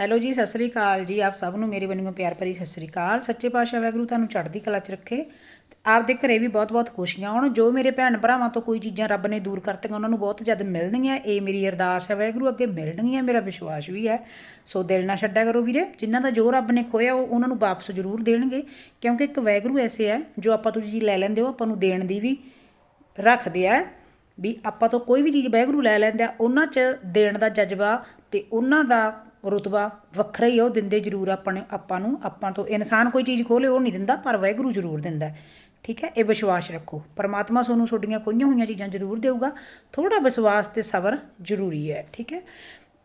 Hello ਜੀ, ਸਤਿ ਸ੍ਰੀ ਅਕਾਲ ਜੀ। ਆਪ ਸਭ ਨੂੰ ਮੇਰੇ ਵੱਲੋਂ ਪਿਆਰ ਭਰੀ ਸਤਿ ਸ੍ਰੀ ਅਕਾਲ। ਸੱਚੇ ਪਾਤਸ਼ਾਹ ਵਾਹਿਗੁਰੂ ਤੁਹਾਨੂੰ ਚੜ੍ਹਦੀ ਕਲਾ 'ਚ ਰੱਖੇ। ਤੇ ਆਪਦੇ ਘਰੇ ਵੀ ਬਹੁਤ-ਬਹੁਤ ਖੁਸ਼ੀਆਂ ਹੋਣ। ਜੋ ਮੇਰੇ ਭੈਣ ਭਰਾਵਾਂ ਤੋਂ ਕੋਈ ਚੀਜ਼ਾਂ ਰੱਬ ਨੇ ਦੂਰ ਕਰਤੀਆਂ, ਉਹਨਾਂ ਨੂੰ ਬਹੁਤ ਜਦ ਮਿਲਣਗੀਆਂ। ਇਹ ਮੇਰੀ ਅਰਦਾਸ ਹੈ ਵਾਹਿਗੁਰੂ, ਅੱਗੇ ਮਿਲਣਗੀਆਂ, ਮੇਰਾ ਵਿਸ਼ਵਾਸ ਵੀ ਹੈ। ਸੋ ਦਿਲ ਨਾ ਛੱਡਿਆ ਕਰੋ ਵੀਰੇ। ਜਿਨ੍ਹਾਂ ਦਾ ਜੋ ਰੱਬ ਨੇ ਖੋਇਆ, ਉਹ ਉਹਨਾਂ ਨੂੰ ਵਾਪਸ ਜ਼ਰੂਰ ਦੇਣਗੇ। ਕਿਉਂਕਿ ਇੱਕ ਵਾਹਿਗੁਰੂ ਐਸੇ ਹੈ, ਜੋ ਆਪਾਂ ਤੋਂ ਚੀਜ਼ ਲੈ ਲੈਂਦੇ ਹੋ, ਆਪਾਂ ਨੂੰ ਦੇਣ ਦੀ ਵੀ ਰੱਖਦੇ ਆ। ਵੀ ਆਪਾਂ ਤੋਂ ਕੋਈ ਵੀ ਚੀਜ਼ ਵਾਹਿਗੁਰੂ ਲੈ ਲੈਂਦੇ ਆ ਉਹਨਾਂ 'ਚ ਦੇਣ ਦਾ ਜਜ਼ਬਾ ਤੇ ਉਹਨਾਂ ਦਾ ਰੁਤਬਾ ਵੱਖਰਾ ਹੀ ਆ, ਉਹ ਦਿੰਦੇ ਜ਼ਰੂਰ ਆਪਣੇ ਆਪਾਂ ਨੂੰ, ਆਪਾਂ ਤੋਂ ਇਨਸਾਨ ਕੋਈ ਚੀਜ਼ ਖੋਲੇ ਉਹ ਨਹੀਂ ਦਿੰਦਾ, ਪਰ ਵਾਹਿਗੁਰੂ ਜ਼ਰੂਰ ਦਿੰਦਾ ਠੀਕ ਹੈ? ਇਹ ਵਿਸ਼ਵਾਸ ਰੱਖੋ। ਪਰਮਾਤਮਾ ਤੁਹਾਨੂੰ ਤੁਹਾਡੀਆਂ ਕੋਈਆਂ ਹੋਈਆਂ ਚੀਜ਼ਾਂ ਜ਼ਰੂਰ ਦੇਊਗਾ। ਥੋੜਾ ਵਿਸ਼ਵਾਸ ਤੇ ਸਬਰ ਜ਼ਰੂਰੀ ਹੈ। ਠੀਕ ਹੈ?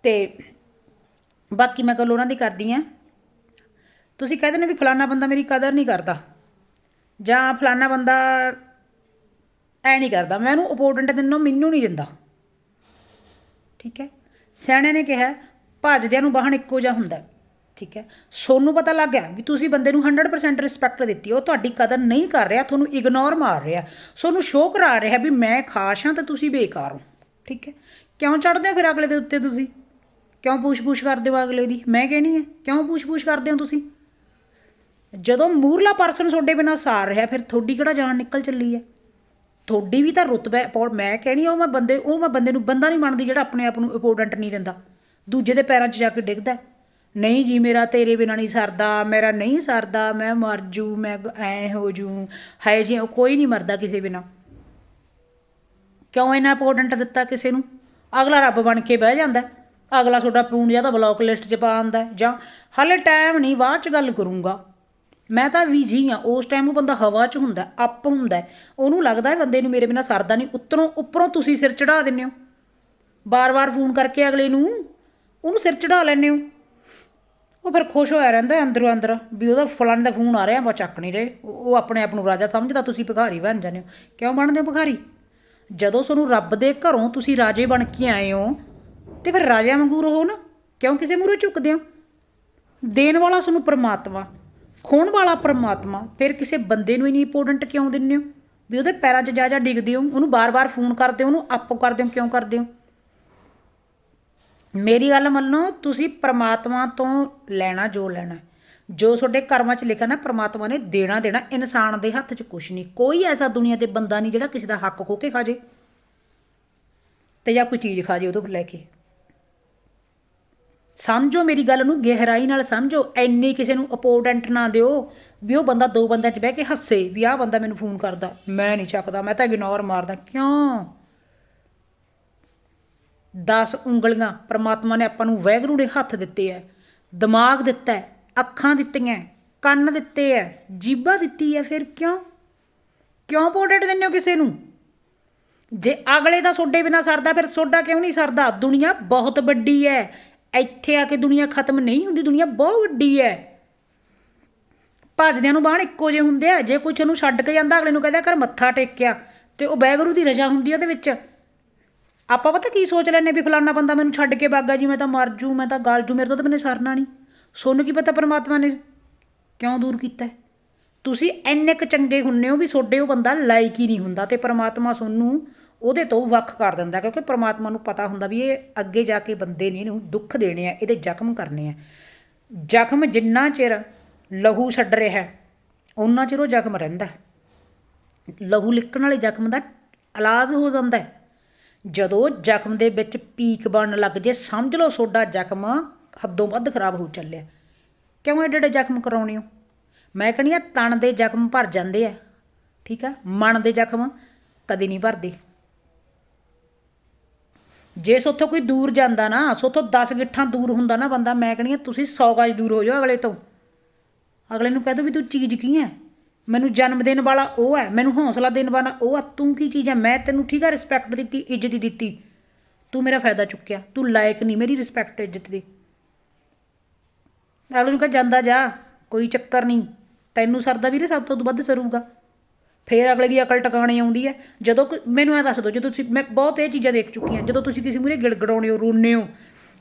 ਤੇ ਬਾਕੀ ਮੈਂ ਗੱਲ ਉਹਨਾਂ ਦੀ ਕਰਦੀ ਆ ਤੁਸੀਂ ਕਹਿੰਦੇ ਨੇ ਵੀ ਫਲਾਨਾ ਬੰਦਾ ਮੇਰੀ ਕਦਰ ਨਹੀਂ ਕਰਦਾ। ਜਾਂ ਫਲਾਨਾ ਬੰਦਾ ਐ ਨਹੀਂ ਕਰਦਾ। ਮੈਂ ਉਹਨੂੰ ਇੰਪੋਰਟੈਂਟ ਦਿੰਦਾ ਮੈਨੂੰ ਨਹੀਂ ਦਿੰਦਾ। ਠੀਕ ਹੈ? ਸਿਆਣੇ ਨੇ ਕਿਹਾ ਭੱਜਦਿਆਂ ਨੂੰ ਵਾਹਣ ਇੱਕੋ ਜਿਹਾ ਹੁੰਦਾ। ਠੀਕ ਹੈ? ਸੋਨੂੰ ਪਤਾ ਲੱਗ ਗਿਆ ਵੀ ਤੁਸੀਂ ਬੰਦੇ ਨੂੰ 100% ਰਿਸਪੈਕਟ ਦਿੱਤੀ। ਉਹ ਤੁਹਾਡੀ ਕਦਰ ਨਹੀਂ ਕਰ ਰਿਹਾ, ਤੁਹਾਨੂੰ ਇਗਨੋਰ ਮਾਰ ਰਿਹਾ। ਸੋਨੂੰ ਸ਼ੋਅ ਕਰਾ ਰਿਹਾ ਵੀ ਮੈਂ ਖਾਸ ਹਾਂ ਤੇ ਤੁਸੀਂ ਬੇਕਾਰ ਹੋ। ਠੀਕ ਹੈ? ਕਿਉਂ ਚੜਦੇ ਹੋ ਫਿਰ ਅਗਲੇ ਦੇ ਉੱਤੇ ਤੁਸੀਂ? ਕਿਉਂ ਪੂਛ ਪੂਛ ਕਰਦੇ ਹੋ ਅਗਲੇ ਦੀ? ਮੈਂ ਕਹਿਣੀ ਹੈ, ਕਿਉਂ ਪੁੱਛ-ਪੁੱਛ ਕਰਦੇ ਹੋ ਤੁਸੀਂ? ਜਦੋਂ ਮੂਰਲਾ ਪਰਸਨ ਤੁਹਾਡੇ ਬਿਨਾਂ ਸਾਰ ਰਿਹਾ, ਫਿਰ ਤੁਹਾਡੀ ਕਿਹੜਾ ਜਾਨ ਨਿਕਲ ਚੱਲੀ ਹੈ? ਤੁਹਾਡੀ ਵੀ ਤਾਂ ਰੁਤਬਾ ਮੈਂ ਕਹਿਣੀ ਉਹ ਮੈਂ ਬੰਦੇ ਉਹ ਮੈਂ ਬੰਦੇ ਨੂੰ ਬੰਦਾ ਨਹੀਂ ਮੰਨਦੀ ਜਿਹੜਾ ਆਪਣੇ ਆਪ ਨੂੰ ਇੰਪੋਰਟੈਂਟ ਨਹੀਂ ਦਿੰਦਾ। ਦੂਜੇ ਦੇ ਪੈਰਾਂ 'ਚ ਜਾ ਕੇ ਡਿੱਗਦਾ ਨਹੀਂ ਜੀ, ਮੇਰਾ ਤੇਰੇ ਬਿਨਾਂ ਨਹੀਂ ਸਰਦਾ, ਮੇਰਾ ਨਹੀਂ ਸਰਦਾ, ਮੈਂ ਮਰ ਜੂ, ਮੈਂ ਗ- ਐ ਹੋ ਜੂ ਹੈ ਜੀ ਕੋਈ ਨਹੀਂ ਮਰਦਾ ਕਿਸੇ ਬਿਨਾਂ। ਕਿਉਂ ਇਹਨਾਂ ਇੰਪੋਰਟੈਂਟ ਦਿੱਤਾ ਕਿਸੇ ਨੂੰ? ਅਗਲਾ ਰੱਬ ਬਣ ਕੇ ਬਹਿ ਜਾਂਦਾ ਅਗਲਾ ਤੁਹਾਡਾ ਫੋਨ ਜਾਂ ਤਾਂ ਬਲੌਕ ਲਿਸਟ 'ਚ ਪਾ ਆਂਦਾ ਜਾਂ ਹਾਲੇ ਟਾਈਮ ਨਹੀਂ, ਬਾਅਦ 'ਚ ਗੱਲ ਕਰੂੰਗਾ। ਮੈਂ ਤਾਂ ਵੀ ਜੀ ਆ ਉਸ ਟਾਈਮ ਉਹ ਬੰਦਾ ਹਵਾ 'ਚ ਹੁੰਦਾ ਅੱਪ ਹੁੰਦਾ ਉਹਨੂੰ ਲੱਗਦਾ ਹੈ ਬੰਦੇ ਨੂੰ ਮੇਰੇ ਬਿਨਾ ਸਰਦਾ ਨਹੀਂ। ਉੱਤਰੋਂ, ਉੱਪਰੋਂ ਤੁਸੀਂ ਸਿਰ ਚੜਾ ਦਿੰਦੇ ਹੋ। ਬਾਰ-ਬਾਰ ਫੋਨ ਕਰਕੇ ਅਗਲੇ ਨੂੰ ਉਹਨੂੰ ਸਿਰ ਚੜਾ ਲੈਂਦੇ ਹੋ। ਉਹ ਫਿਰ ਖੁਸ਼ ਹੋਇਆ ਰਹਿੰਦਾ ਹੈ ਅੰਦਰੋਂ ਅੰਦਰ, ਵੀ ਉਹਦਾ ਫਲਾਣੇ ਦਾ ਫੋਨ ਆ ਰਿਹਾ ਬਾ ਚੱਕ ਨਹੀਂ ਰਹੇ। ਉਹ ਆਪਣੇ ਆਪ ਨੂੰ ਰਾਜਾ ਸਮਝਦਾ, ਤੁਸੀਂ ਭਿਖਾਰੀ ਬਣ ਜਾਂਦੇ ਹੋ। ਕਿਉਂ ਬਣਦੇ ਹੋ ਭਿਖਾਰੀ? ਜਦੋਂ ਤੁਹਾਨੂੰ ਰੱਬ ਦੇ ਘਰੋਂ ਤੁਸੀਂ ਰਾਜੇ ਬਣ ਕੇ ਆਏ ਹੋ, ਤੇ ਫਿਰ ਰਾਜਿਆਂ ਵਾਂਗੂ ਰਹੋ ਨਾ। ਕਿਉਂ ਕਿਸੇ ਮੂਹਰੇ ਝੁਕਦੇ ਹੋ? ਦੇਣ ਵਾਲਾ ਤੁਹਾਨੂੰ ਪਰਮਾਤਮਾ, ਖੋਣ ਵਾਲਾ ਪਰਮਾਤਮਾ, ਫਿਰ ਕਿਸੇ ਬੰਦੇ ਨੂੰ ਹੀ ਨਹੀਂ ਇੰਪੋਰਟੈਂਟ ਕਿਉਂ ਦਿੰਦੇ ਹੋ? ਵੀ ਉਹਦੇ ਪੈਰਾਂ 'ਚ ਜਾ ਜਾ ਡਿੱਗਦੇ ਹੋ, ਉਹਨੂੰ ਬਾਰ-ਬਾਰ ਫੋਨ ਕਰਦੇ ਹੋ, ਉਹਨੂੰ ਆਪੋ ਕਰਦੇ ਹੋ, ਕਿਉਂ ਕਰਦੇ ਹੋ? ਮੇਰੀ ਗੱਲ ਮੰਨੋ ਤੁਸੀਂ ਪਰਮਾਤਮਾ ਤੋਂ ਲੈਣਾ ਜੋ ਲੈਣਾ ਜੋ ਤੁਹਾਡੇ ਕਰਮਾਂ 'ਚ ਲਿਖਿਆ ਨਾ, ਪਰਮਾਤਮਾ ਨੇ ਦੇਣਾ ਦੇਣਾ, ਇਨਸਾਨ ਦੇ ਹੱਥ 'ਚ ਕੁਝ ਨਹੀਂ। ਕੋਈ ਐਸਾ ਦੁਨੀਆ ਤੇ ਬੰਦਾ ਨਹੀਂ ਜਿਹੜਾ ਕਿਸੇ ਦਾ ਹੱਕ ਖੋ ਕੇ ਖਾ ਜੇ ਤੇ ਜਾਂ ਕੋਈ ਚੀਜ਼ ਖਾ ਜੇ ਉਹਦੇ ਲੈ ਕੇ। ਸਮਝੋ ਮੇਰੀ ਗੱਲ ਨੂੰ, ਗਹਿਰਾਈ ਨਾਲ ਸਮਝੋ। ਐਨੀ ਕਿਸੇ ਨੂੰ ਇੰਪੋਰਟੈਂਟ ਨਾ ਦਿਓ ਵੀ ਉਹ ਬੰਦਾ ਦੋ ਬੰਦਿਆਂ 'ਚ ਬਹਿ ਕੇ ਹੱਸੇ ਵੀ ਆਹ ਬੰਦਾ ਮੈਨੂੰ ਫੋਨ ਕਰਦਾ, ਮੈਂ ਨਹੀਂ ਚੱਕਦਾ, ਮੈਂ ਤਾਂ ਇਗਨੋਰ ਮਾਰਦਾ। ਕਿਉਂ? 10 ਉਂਗਲੀਆਂ ਪ੍ਰਮਾਤਮਾ ਨੇ ਆਪਾਂ ਨੂੰ ਵੈਗਰੂ ਨੇ ਹੱਥ ਦਿੱਤੇ ਐ, ਦਿਮਾਗ ਦਿੱਤਾ ਹੈ ਅੱਖਾਂ ਦਿੱਤੀਆਂ ਕੰਨ ਦਿੱਤੇ ਐ, ਜੀਭਾ ਦਿੱਤੀ ਐ, ਫਿਰ ਕਿਉਂ? ਕਿਉਂ ਪੋਰਟਰੇਟ ਦਿੰਦੇ ਹੋ ਕਿਸੇ ਨੂੰ? ਜੇ ਅਗਲੇ ਦਾ ਸੋਡੇ ਬਿਨਾ ਸਰਦਾ, ਫਿਰ ਸੋਡਾ ਕਿਉਂ ਨਹੀਂ ਸਰਦਾ? ਦੁਨੀਆ ਬਹੁਤ ਵੱਡੀ ਐ, ਇੱਥੇ ਆ ਕੇ ਦੁਨੀਆ ਖਤਮ ਨਹੀਂ ਹੁੰਦੀ, ਦੁਨੀਆ ਬਹੁਤ ਵੱਡੀ ਐ। ਭੱਜਦਿਆਂ ਨੂੰ ਬਾਹਣ ਇੱਕੋ ਜਿਹੇ ਹੁੰਦੇ ਆ, ਜੇ ਕੋਈ ਉਹਨੂੰ ਛੱਡ ਕੇ ਜਾਂਦਾ, ਅਗਲੇ ਨੂੰ ਕਹਿੰਦਾ ਕਰ ਮੱਥਾ ਟੇਕਿਆ, ਤੇ ਉਹ ਬੈਗਰੂ ਦੀ ਰਜਾ ਹੁੰਦੀ ਆ ਉਹਦੇ ਵਿੱਚ। ਆਪਾਂ ਪਤਾ ਕੀ ਸੋਚ ਲੈਨੇ ਵੀ ਫਲਾਨਾ ਬੰਦਾ ਮੈਨੂੰ ਛੱਡ ਕੇ ਬਾਗਾ ਜੀ, ਮੈਂ ਤਾਂ ਮਰ ਜੂ, ਮੈਂ ਤਾਂ ਗਲ ਜੂ, ਮੇਰੇ ਤੋਂ ਤਾਂ ਮੈਨੂੰ ਸਰਨਾ ਨਹੀਂ। ਸੋਨੂੰ ਕੀ ਪਤਾ ਪਰਮਾਤਮਾ ਨੇ ਕਿਉਂ ਦੂਰ ਕੀਤਾ ਤੁਸੀਂ ਇੰਨੇ ਕੁ ਚੰਗੇ ਹੁੰਨੇ ਹੋ ਵੀ ਤੁਹਾਡੇ ਉਹ ਬੰਦਾ ਲਾਇਕ ਹੀ ਨਹੀਂ ਹੁੰਦਾ ਤੇ ਪਰਮਾਤਮਾ ਸੋਨੂੰ ਉਹਦੇ ਤੋਂ ਵੱਖ ਕਰ ਦਿੰਦਾ ਕਿਉਂਕਿ ਪਰਮਾਤਮਾ ਨੂੰ ਪਤਾ ਹੁੰਦਾ ਵੀ ਇਹ ਅੱਗੇ ਜਾ ਕੇ ਬੰਦੇ ਨੇ ਇਹਨੂੰ ਦੁੱਖ ਦੇਣੇ ਆ, ਇਹਦੇ ਜ਼ਖਮ ਕਰਨੇ ਆ। ਜ਼ਖਮ ਜਿੰਨਾ ਚਿਰ ਲਹੂ ਛੱਡ ਰਿਹਾ ਉਹਨਾਂ ਚਿਰ ਉਹ ਜ਼ਖਮ ਰਹਿੰਦਾ ਲਹੂ ਲਿਕਣ ਵਾਲੇ ਜ਼ਖਮ ਦਾ ਇਲਾਜ ਹੋ ਜਾਂਦਾ ਹੈ। ਜਦੋਂ ਜ਼ਖਮ ਦੇ ਵਿੱਚ ਪੀਕ ਬਣਨ ਲੱਗ ਜੇ, ਸਮਝ ਲਓ ਤੁਹਾਡਾ ਜ਼ਖਮ ਹੱਦੋਂ ਵੱਧ ਖਰਾਬ ਹੋ ਚੱਲਿਆ। ਕਿਉਂ ਐਡੇ ਐਡੇ ਜ਼ਖਮ ਕਰਾਉਣੇ ਹੋ? ਮੈਂ ਕਹਿੰਦੀ ਆ ਤਣ ਦੇ ਜ਼ਖਮ ਭਰ ਜਾਂਦੇ ਆ, ਠੀਕ ਆ? ਮਨ ਦੇ ਜ਼ਖਮ ਕਦੇ ਨਹੀਂ ਭਰਦੇ। ਜੇ ਸੋਥੋਂ ਕੋਈ ਦੂਰ ਜਾਂਦਾ ਨਾ, ਸੋਥੋਂ 10 ਗਿੱਠਾਂ ਦੂਰ ਹੁੰਦਾ ਨਾ ਬੰਦਾ, ਮੈਂ ਕਹਿੰਦੀ ਆ, ਤੁਸੀਂ 100 ਗਜ ਦੂਰ ਹੋ ਜਾਓ ਅਗਲੇ ਤੋਂ। ਅਗਲੇ ਨੂੰ ਕਹਿ ਦੋ ਵੀ ਤੂੰ ਚੀਜ਼ ਕੀ ਹੈ ਮੈਨੂੰ ਜਨਮ ਦੇਣ ਵਾਲਾ ਉਹ ਹੈ, ਮੈਨੂੰ ਹੌਸਲਾ ਦੇਣ ਵਾਲਾ ਉਹ ਆ, ਤੂੰ ਕੀ ਚੀਜ਼ ਹੈ? ਮੈਂ ਤੈਨੂੰ ਠੀਕ ਹੈ ਰਿਸਪੈਕਟ ਦਿੱਤੀ, ਇੱਜ਼ਤ ਦਿੱਤੀ। ਤੂੰ ਮੇਰਾ ਫਾਇਦਾ ਚੁੱਕਿਆ, ਤੂੰ ਲਾਇਕ ਨਹੀਂ, ਮੇਰੀ ਰਿਸਪੈਕਟ ਇੱਜ਼ਤ ਦੀ। ਅਗਲੇ ਨੂੰ ਕਹ, ਜਾਂਦਾ ਜਾ, ਕੋਈ ਚੱਕਰ ਨਹੀਂ, ਤੈਨੂੰ ਸਰਦਾ ਵੀਰੇ ਸਭ ਤੋਂ ਵੱਧ ਸਰੂਗਾ। ਫੇਰ ਅਗਲੇ ਦੀ ਅਕਲ ਟਿਕਾਣੇ ਆਉਂਦੀ ਹੈ। ਜਦੋਂ ਕੋਈ- ਮੈਨੂੰ ਇਹ ਦੱਸ ਦਿਓ ਜਦੋਂ ਤੁਸੀਂ ਮੈਂ ਬਹੁਤ ਇਹ ਚੀਜ਼ਾਂ ਦੇਖ ਚੁੱਕੀ ਹਾਂ, ਜਦੋਂ ਤੁਸੀਂ ਕਿਸੇ ਮੂਹਰੇ ਗਿੜਗੜਾਉਣੇ ਹੋ ਰੋਨੇ ਹੋ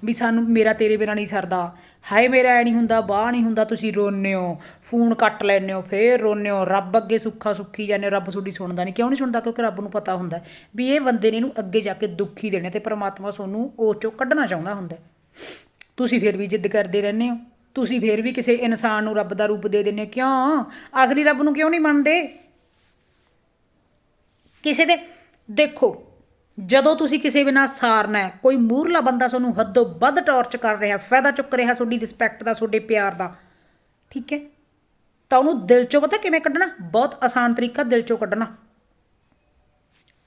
ਵੀ ਸਾਨੂੰ ਮੇਰਾ ਤੇਰੇ ਬਿਨਾਂ ਨਹੀਂ ਸਰਦਾ। ਹਾਏ ਮੇਰਾ ਐ ਨਹੀਂ ਹੁੰਦਾ ਬਾਹ ਨਹੀਂ ਹੁੰਦਾ ਤੁਸੀਂ ਰੋਨੇ ਹੋ। ਫੋਨ ਕੱਟ ਲੈਂਦੇ ਹੋ ਫੇਰ ਰੋਨੇ ਹੋ। ਰੱਬ ਅੱਗੇ ਸੁੱਖਾ ਸੁੱਖੀ ਜਾਂਦੇ ਹੋ, ਰੱਬ ਤੁਹਾਡੀ ਸੁਣਦਾ ਨਹੀਂ। ਕਿਉਂ ਨਹੀਂ ਸੁਣਦਾ? ਕਿਉਂਕਿ ਰੱਬ ਨੂੰ ਪਤਾ ਹੁੰਦਾ ਵੀ ਇਹ ਬੰਦੇ ਨੇ ਇਹਨੂੰ ਅੱਗੇ ਜਾ ਕੇ ਦੁੱਖੀ ਦੇਣੇ ਤੇ ਪਰਮਾਤਮਾ ਤੁਹਾਨੂੰ ਉਹ ਚੋਂ ਕੱਢਣਾ ਚਾਹੁੰਦਾ ਹੁੰਦਾ ਤੁਸੀਂ ਫਿਰ ਵੀ ਜਿੱਦ ਕਰਦੇ ਰਹਿੰਦੇ ਹੋ। ਤੁਸੀਂ ਫਿਰ ਵੀ ਕਿਸੇ ਇਨਸਾਨ ਨੂੰ ਰੱਬ ਦਾ ਰੂਪ ਦੇ ਦਿੰਦੇ ਕਿਉਂ? ਅਸਲੀ ਰੱਬ ਨੂੰ ਕਿਉਂ ਨਹੀਂ ਮੰਨਦੇ? ਕਿਸੇ ਦੇ ਦੇਖੋ ਜਦੋਂ ਤੁਸੀਂ ਕਿਸੇ ਬਿਨਾ ਸਾਰਨਾ ਕੋਈ ਮੂਰਲਾ ਬੰਦਾ ਤੁਹਾਨੂੰ ਹੱਦੋਂ ਵੱਧ ਟੌਰਚ ਕਰ ਰਿਹਾ, ਫਾਇਦਾ ਚੁੱਕ ਰਿਹਾ ਤੁਹਾਡੀ ਰਿਸਪੈਕਟ ਦਾ, ਤੁਹਾਡੇ ਪਿਆਰ ਦਾ, ਠੀਕ ਹੈ? ਤਾਂ ਉਹਨੂੰ ਦਿਲ ਚੋਂ ਪਤਾ ਕਿਵੇਂ ਕੱਢਣਾ? ਬਹੁਤ ਆਸਾਨ ਤਰੀਕਾ, ਦਿਲ ਚੋਂ ਕੱਢਣਾ।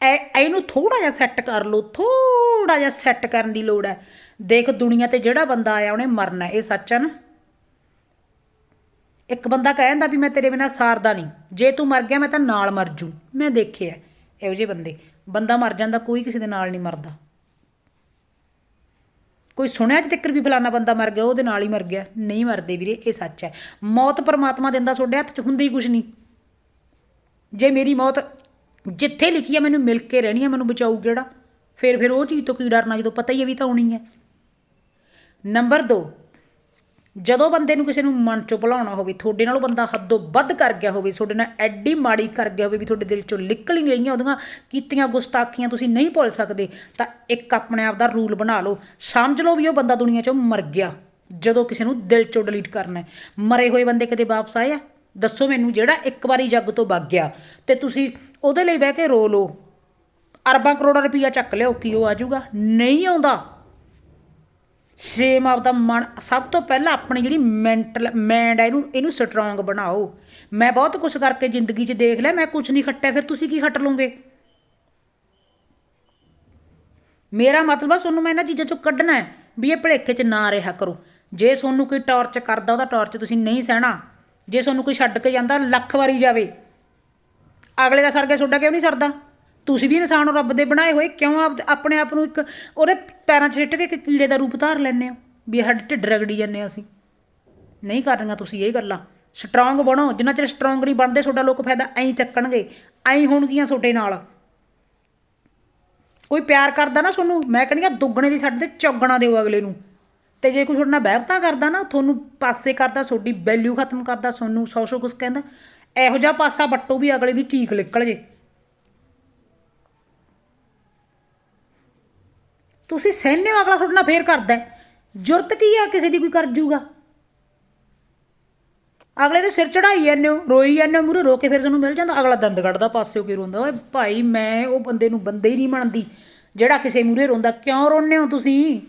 ਐ, ਇਹਨੂੰ ਥੋੜਾ ਜਿਹਾ ਸੈੱਟ ਕਰ ਲਓ ਥੋੜਾ ਜਿਹਾ ਸੈੱਟ ਕਰਨ ਦੀ ਲੋੜ ਹੈ। ਦੇਖ, ਦੁਨੀਆ ਤੇ ਜਿਹੜਾ ਬੰਦਾ ਆਇਆ, ਉਹਨੇ ਮਰਨਾ ਇਹ ਸੱਚ ਹੈ ਨਾ? ਇੱਕ ਬੰਦਾ ਕਹਿੰਦਾ ਵੀ ਮੈਂ ਤੇਰੇ ਬਿਨਾ ਸਾਰਦਾ ਨਹੀਂ। ਜੇ ਤੂੰ ਮਰ ਗਿਆ, ਮੈਂ ਤਾਂ ਨਾਲ ਮਰ ਜੂ। ਮੈਂ ਦੇਖਿਆ, ਇਹੋ ਜਿਹੇ ਬੰਦੇ। ਬੰਦਾ ਮਰ ਜਾਂਦਾ, ਕੋਈ ਕਿਸੇ ਦੇ ਨਾਲ ਨਹੀਂ ਮਰਦਾ। ਕੋਈ ਸੁਣਿਆ ਅੱਜ ਤੱਕ ਵੀ ਫਲਾਣਾ ਬੰਦਾ ਮਰ ਗਿਆ, ਉਹਦੇ ਨਾਲ ਹੀ ਮਰ ਗਿਆ। ਨਹੀਂ ਮਰਦੇ ਵੀਰੇ, ਇਹ ਸੱਚ ਹੈ। ਮੌਤ ਪਰਮਾਤਮਾ ਦਿੰਦਾ, ਤੁਹਾਡੇ ਹੱਥ 'ਚ ਹੁੰਦੀ ਕੁਝ ਨਹੀਂ। ਜੇ ਮੇਰੀ ਮੌਤ ਜਿੱਥੇ ਲਿਖੀ ਹੈ, ਮੈਨੂੰ ਮਿਲ ਕੇ ਰਹਿਣੀ ਹੈ, ਮੈਨੂੰ ਬਚਾਊ ਕਿਹੜਾ? ਫਿਰ ਫਿਰ ਉਹ ਚੀਜ਼ ਤੋਂ ਕੀ ਡਰਨਾ, ਜਦੋਂ ਪਤਾ ਹੀ ਹੈ ਵੀ ਤਾਂ ਹੋਣੀ ਹੈ। ਨੰਬਰ 2 ਜਦੋਂ ਬੰਦੇ ਨੂੰ ਕਿਸੇ ਨੂੰ ਮਨ ਚੋਂ ਭੁਲਾਉਣਾ ਹੋਵੇ, ਤੁਹਾਡੇ ਨਾਲੋਂ ਬੰਦਾ ਹੱਦੋਂ ਵੱਧ ਕਰ ਗਿਆ ਹੋਵੇ, ਤੁਹਾਡੇ ਨਾਲ ਐਡੀ ਮਾੜੀ ਕਰ ਗਿਆ ਹੋਵੇ ਵੀ ਤੁਹਾਡੇ ਦਿਲ ਚੋਂ ਨਿਕਲ ਹੀ ਨਹੀਂ ਰਹੀਆਂ ਉਹਦੀਆਂ, ਕੀਤੀਆਂ ਗੁਸਤਾਖੀਆਂ ਤੁਸੀਂ ਨਹੀਂ ਭੁੱਲ ਸਕਦੇ, ਤਾਂ ਇੱਕ ਆਪਣੇ ਆਪ ਦਾ ਰੂਲ ਬਣਾ ਲਓ, ਸਮਝ ਲਓ ਵੀ ਉਹ ਬੰਦਾ ਦੁਨੀਆ ਚੋਂ ਮਰ ਗਿਆ, ਜਦੋਂ ਕਿਸੇ ਨੂੰ ਦਿਲ ਚੋਂ ਡਿਲੀਟ ਕਰਨਾ ਹੈ। ਮਰੇ ਹੋਏ ਬੰਦੇ ਕਦੇ ਵਾਪਸ ਆਏ ਆ? ਦੱਸੋ ਮੈਨੂੰ ਜਿਹੜਾ ਇੱਕ ਵਾਰੀ ਜੱਗ ਤੋਂ ਵਗ ਗਿਆ, ਤੇ ਤੁਸੀਂ ਉਹਦੇ ਲਈ ਬਹਿ ਕੇ ਰੋ ਲਓ, ਅਰਬਾਂ ਕਰੋੜਾਂ ਰੁਪਈਆ ਚੱਕ ਲਿਓ ਕੀ ਉਹ ਆ ਜਾਊਗਾ? ਨਹੀਂ ਆਉਂਦਾ। ਸੇਮ ਆਪਦਾ ਮਨ, ਸਭ ਤੋਂ ਪਹਿਲਾਂ ਆਪਣੀ ਜਿਹੜੀ ਮੈਂਟਲ ਮਾਈਂਡ ਹੈ ਇਹਨੂੰ ਇਹਨੂੰ ਸਟਰੋਂਗ ਬਣਾਓ। ਮੈਂ ਬਹੁਤ ਕੁਝ ਕਰਕੇ ਜ਼ਿੰਦਗੀ 'ਚ ਦੇਖ ਲਿਆ, ਮੈਂ ਕੁਝ ਨਹੀਂ ਖੱਟਿਆ, ਫਿਰ ਤੁਸੀਂ ਕੀ ਖੱਟ ਲਓਗੇ? ਮੇਰਾ ਮਤਲਬ ਆ ਤੁਹਾਨੂੰ ਮੈਂ ਇਹਨਾਂ ਚੀਜ਼ਾਂ ਚੋਂ ਕੱਢਣਾ ਹੈ, ਵੀ ਇਹ ਭਲੇਖੇ 'ਚ ਨਾ ਰਿਹਾ ਕਰੋ। ਜੇ ਤੁਹਾਨੂੰ ਕੋਈ ਟਾਰਚ ਕਰਦਾ, ਉਹਦਾ ਟਾਰਚ ਤੁਸੀਂ ਨਹੀਂ ਸਹਿਣਾ। ਜੇ ਤੁਹਾਨੂੰ ਕੋਈ ਛੱਡ ਕੇ ਜਾਂਦਾ, ਲੱਖ ਵਾਰੀ ਜਾਵੇ। ਅਗਲੇ ਦਾ ਸਰ ਗਿਆ ਤੁਹਾਡਾ ਕਿਉਂ ਨਹੀਂ ਸਰਦਾ? ਤੁਸੀਂ ਵੀ ਇਨਸਾਨ ਹੋ ਰੱਬ ਦੇ ਬਣਾਏ ਹੋਏ, ਕਿਉਂ ਆਪ ਆਪਣੇ ਆਪ ਨੂੰ ਇੱਕ ਉਹਦੇ ਪੈਰਾਂ 'ਚ ਸਿੱਟ ਕੇ ਇੱਕ ਕੀੜੇ ਦਾ ਰੂਪ ਧਾਰ ਲੈਂਦੇ ਹੋ? ਵੀ ਸਾਡੇ ਢਿੱਡ ਰਗੜੀ ਜਾਂਦੇ ਹਾਂ ਅਸੀਂ। ਨਹੀਂ ਕਰਨੀਆਂ ਤੁਸੀਂ ਇਹ ਗੱਲਾਂ। ਸਟਰੋਂਗ ਬਣੋ। ਜਿੰਨਾ ਚਿਰ ਸਟਰੋਂਗ ਨਹੀਂ ਬਣਦੇ, ਤੁਹਾਡਾ ਲੋਕ ਫਾਇਦਾ ਐਂ ਚੱਕਣਗੇ। ਐਂ ਹੋਣਗੀਆਂ ਤੁਹਾਡੇ ਨਾਲ। ਕੋਈ ਪਿਆਰ ਕਰਦਾ ਨਾ ਤੁਹਾਨੂੰ? ਮੈਂ ਕਹਿੰਦੀ ਆ, ਦੁੱਗਣੇ ਦੀ ਸਾਡੇ ਤੇ ਚੌਗਣਾ ਦਿਓ ਅਗਲੇ ਨੂੰ। ਤੇ ਜੇ ਕੋਈ ਤੁਹਾਡੇ ਨਾਲ ਬਹਿਬਤਾ ਕਰਦਾ ਨਾ, ਤੁਹਾਨੂੰ ਪਾਸੇ ਕਰਦਾ, ਤੁਹਾਡੀ ਵੈਲਿਊ ਖਤਮ ਕਰਦਾ, ਤੁਹਾਨੂੰ ਸੌ ਸੌ ਕੁਛ ਕਹਿੰਦਾ, ਇਹੋ ਜਿਹਾ ਪਾਸਾ ਵੱਟੋ ਵੀ ਅਗਲੇ ਦੀ ਚੀਕ ਨਿਕਲ ਜੇ। ਤੁਸੀਂ ਸਹਿਨੇ ਹੋ, ਅਗਲਾ ਤੁਹਾਡੇ ਨਾਲ ਫੇਰ ਕਰਦਾ ਜੁਰਤ ਕੀ ਆ ਕਿਸੇ ਦੀ ਕੋਈ ਕਰ ਜੂਗਾ? ਅਗਲੇ ਦੇ ਸਿਰ ਚੜਾਈ ਜਾਂਦੇ ਹੋ, ਰੋਈ ਜਾਂਦੇ ਹੋ ਮੂਰੇ ਰੋ ਕੇ ਫਿਰ ਤੁਹਾਨੂੰ ਮਿਲ ਜਾਂਦਾ। ਅਗਲਾ ਦੰਦ ਕੱਢਦਾ ਪਾਸਿਓ ਕੀ ਰੋਂਦਾ, ਓਏ ਭਾਈ, ਮੈਂ ਉਹ ਬੰਦੇ ਨੂੰ ਬੰਦੇ ਹੀ ਨਹੀਂ ਮੰਨਦੀ, ਜਿਹੜਾ ਕਿਸੇ ਮੂਰੇ ਰੋਂਦਾ। ਕਿਉਂ ਰੋਂਦੇ ਹੋ ਤੁਸੀਂ?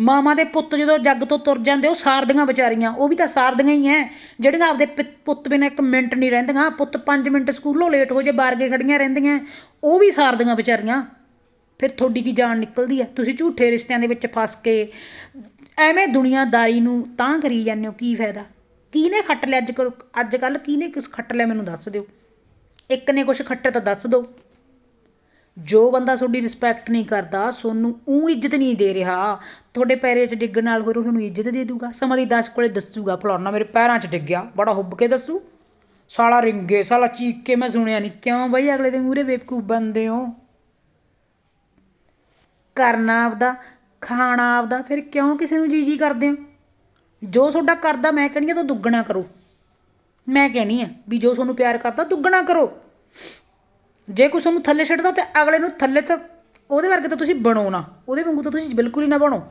ਮਾਮਾ ਦੇ ਪੁੱਤ ਜਦੋਂ ਜੱਗ ਤੋਂ ਤੁਰ ਜਾਂਦੇ, ਉਹ ਸਾਰਦੀਆਂ ਵਿਚਾਰੀਆਂ, ਉਹ ਵੀ ਤਾਂ ਸਾਰਦੀਆਂ ਹੀ ਐ। ਜਿਹੜੀਆਂ ਆਪਦੇ ਪਿ- ਪੁੱਤ ਬਿਨਾਂ ਇੱਕ ਮਿੰਟ ਨਹੀਂ ਰਹਿੰਦੀਆਂ। ਪੁੱਤ 5 ਮਿੰਟ ਸਕੂਲੋਂ ਲੇਟ ਹੋ ਜੇ, ਬਾਰਗੇ ਖੜੀਆਂ ਰਹਿੰਦੀਆਂ। ਉਹ ਵੀ ਸਾਰਦੀਆਂ ਵਿਚਾਰੀਆਂ। ਫਿਰ ਤੁਹਾਡੀ ਕੀ ਜਾਨ ਨਿਕਲਦੀ ਹੈ ਤੁਸੀਂ ਝੂਠੇ ਰਿਸ਼ਤਿਆਂ ਦੇ ਵਿੱਚ ਫਸ ਕੇ ਐਵੇਂ ਦੁਨੀਆਦਾਰੀ ਨੂੰ ਤਾਂ ਕਰੀ ਜਾਂਦੇ ਹੋ, ਕੀ ਫਾਇਦਾ? ਕਿਹਨੇ ਖੱਟ ਲਿਆ ਅੱਜ ਕੱਲ੍ਹ ਅੱਜ ਕੱਲ ਕਿਹਨੇ ਕਿਸ ਖੱਟ ਲਿਆ ਮੈਨੂੰ ਦੱਸ ਦਿਓ। ਇੱਕ ਨੇ ਕੁਛ ਖੱਟੇ ਤਾਂ ਦੱਸ ਦਿਓ ਜੋ ਬੰਦਾ ਤੁਹਾਡੀ ਰਿਸਪੈਕਟ ਨਹੀਂ ਕਰਦਾ ਸੋਨੂੰ ਉਹ ਇੱਜ਼ਤ ਨਹੀਂ ਦੇ ਰਿਹਾ, ਤੁਹਾਡੇ ਪੈਰੇ 'ਚ ਡਿੱਗਣ ਨਾਲ ਹੋਰ ਉਹਨੂੰ ਇੱਜ਼ਤ ਦੇ ਦੂਗਾ। ਸਮਾਂ ਦੀ 10 ਕੋਲੇ ਦੱਸੂਗਾ ਫਲਾਣਾ ਮੇਰੇ ਪੈਰਾਂ 'ਚ ਡਿੱਗਿਆ ਬੜਾ ਹੁੱਬ ਕੇ ਦੱਸੂ। ਸਾਲਾ ਰਿੰਗੇ, ਸਾਲਾ ਚੀਕ ਕੇ ਮੈਂ ਸੁਣਿਆ ਨਹੀਂ ਕਿਉਂ ਬਈ ਅਗਲੇ ਦੇ ਮੂਹਰੇ ਬੇਵਕੂਫ ਬੰਦੇ ਹੋ? ਕਰਨਾ ਆਪਦਾ, ਖਾਣਾ ਆਪਦਾ, ਫਿਰ ਕਿਉਂ ਕਿਸੇ ਨੂੰ ਜੀ ਜੀ ਕਰਦੇ ਹੋ? ਜੋ ਤੁਹਾਡਾ ਕਰਦਾ ਮੈਂ ਕਹਿੰਦੀ ਆ, ਤਾਂ ਦੁੱਗਣਾ ਕਰੋ। ਮੈਂ ਕਹਿਣੀ ਆ ਵੀ ਜੋ ਤੁਹਾਨੂੰ ਪਿਆਰ ਕਰਦਾ, ਦੁੱਗਣਾ ਕਰੋ। ਜੇ ਕੋਈ ਤੁਹਾਨੂੰ ਥੱਲੇ ਛੱਡਦਾ, ਤੇ ਅਗਲੇ ਨੂੰ ਥੱਲੇ ਤਾਂ ਉਹਦੇ ਵਰਗੇ ਤਾਂ ਤੁਸੀਂ ਬਣੋ ਨਾ। ਉਹਦੇ ਵਾਂਗੂ ਤਾਂ ਤੁਸੀਂ ਬਿਲਕੁਲ ਹੀ ਨਾ ਬਣੋ।